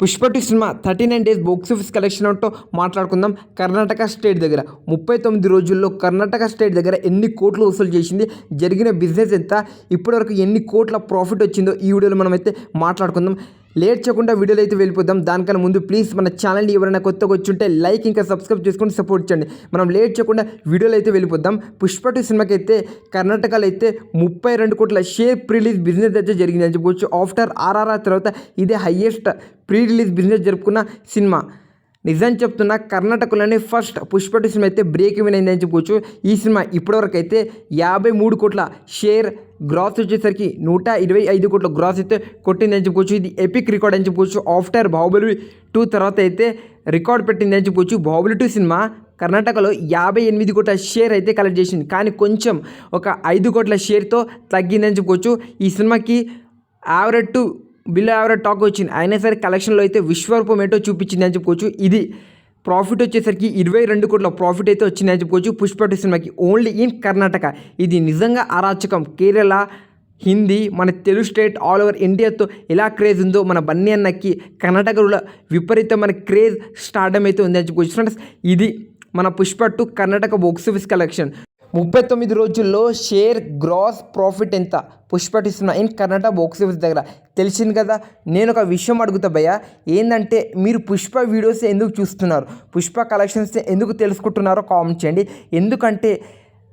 Pushpa two cinema thirty nine days box office collection అంటూ మాట్లాడుకుందాం. Karnataka state దగ్గర ముప్పై తొమ్మిది రోజుల్లో కర్ణాటక స్టేట్ దగ్గర ఎన్ని కోట్లు వసూలు చేసింది జరిగిన బిజినెస్ ఎంత ఇప్పటివరకు ఎన్ని కోట్ల ప్రాఫిట్ వచ్చిందో ఈ వీడియోలో మనం అయితే మాట్లాడుకుందాం. లేట్ చేయకుండా వీడియోలో అయితే వెళ్ళిపోదాం. దానికన్నా ముందు ప్లీజ్ మన ఛానల్ని ఎవరైనా కొత్తగా వచ్చి ఉంటే లైక్ ఇంకా సబ్స్క్రైబ్ చేసుకొని సపోర్ట్ చేయండి. మనం లేట్ చేయకుండా వీడియోలో అయితే వెళ్ళిపోదాం. పుష్ప టూ సినిమాకి అయితే కర్ణాటకలో అయితే ముప్పై రెండు కోట్ల షేర్ ప్రీ రిలీజ్ బిజినెస్ అయితే జరిగింది. అని చెప్పవచ్చు ఆఫ్టర్ ఆర్ఆర్ఆర్ తర్వాత ఇదే హయ్యెస్ట్ ప్రీ రిలీజ్ బిజినెస్ జరుపుకున్న సినిమా. నిజం చెప్తున్నా కర్ణాటకలోనే ఫస్ట్ పుష్ప టూ సినిమా అయితే బ్రేక్ ఈవెన్ అయిందని చెప్పుకోవచ్చు. ఈ సినిమా ఇప్పటివరకు అయితే యాభై మూడు కోట్ల షేర్ గ్రాస్ వచ్చేసరికి నూట ఇరవై ఐదు కోట్ల గ్రాస్ అయితే కొట్టిందని చెప్పుకోవచ్చు. ఇది ఎపిక్ రికార్డ్ అని చెప్పుకోవచ్చు. ఆఫ్టర్ బాహుబలి టూ తర్వాత అయితే రికార్డ్ పెట్టింది చెప్పుకోవచ్చు. బాహుబలి టూ సినిమా కర్ణాటకలో యాభై ఎనిమిది కోట్ల షేర్ అయితే కలెక్ట్ చేసింది. కానీ కొంచెం ఒక ఐదు కోట్ల షేర్తో తగ్గిందని చెప్పుకోవచ్చు. ఈ సినిమాకి average to below average talk వచ్చింది. అయినా సరే కలెక్షన్లో అయితే విశ్వరూపం ఏంటో చూపించింది అని చెప్పుకోవచ్చు. ఇది ప్రాఫిట్ వచ్చేసరికి ఇరవై రెండు కోట్ల ప్రాఫిట్ అయితే వచ్చింది అని చెప్పుకోవచ్చు. పుష్ప టూ సినిమాకి ఓన్లీ ఇన్ కర్ణాటక. ఇది నిజంగా అరాచకం. కేరళ హిందీ మన తెలుగు స్టేట్ ఆల్ ఓవర్ ఇండియాతో ఎలా క్రేజ్ ఉందో మన బన్నీ అన్నకి కర్ణాటకలో విపరీతమైన క్రేజ్ స్టార్టమ్ అయితే ఉంది అని చెప్పుకోవచ్చు. ఫ్రెండ్స్ ఇది మన Pushpa two Karnataka box office collection. ముప్పై తొమ్మిది రోజుల్లో షేర్ గ్రాస్ ప్రాఫిట్ ఎంత? Pushpa in Karnataka box office దగ్గర. తెలిసింది కదా నేను ఒక విషయం అడుగుతా భయ్య. ఏంటంటే మీరు పుష్ప వీడియోస్ ఎందుకు చూస్తున్నారు? పుష్ప కలెక్షన్స్ ఎందుకు తెలుసుకుంటున్నారో కామెంట్ చేయండి. ఎందుకంటే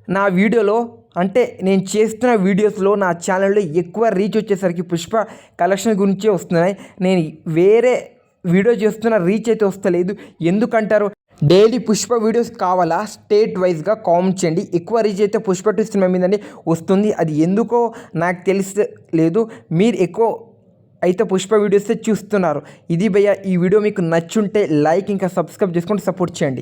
నా వీడియోలో అంటే నేను చేస్తున్న వీడియోస్లో నా ఛానల్లో ఎక్కువ రీచ్ వచ్చేసరికి పుష్ప కలెక్షన్ గురించే వస్తున్నాయి. నేను వేరే వీడియో చేస్తున్న రీచ్ అయితే వస్తలేదు. ఎందుకంటారు? డైలీ పుష్ప వీడియోస్ కావాలా? స్టేట్ వైజ్గా కామెంట్ చేయండి. ఎక్కువ రీచ్ అయితే పుష్ప టూ సినిమా మీదనే వస్తుంది. అది ఎందుకో నాకు తెలిసి లేదు మీరు ఎక్కువ అయితే పుష్ప వీడియోసే చూస్తున్నారు. ఇది భయ్య ఈ వీడియో మీకు నచ్చుంటే లైక్ ఇంకా సబ్స్క్రైబ్ చేసుకొని సపోర్ట్ చేయండి.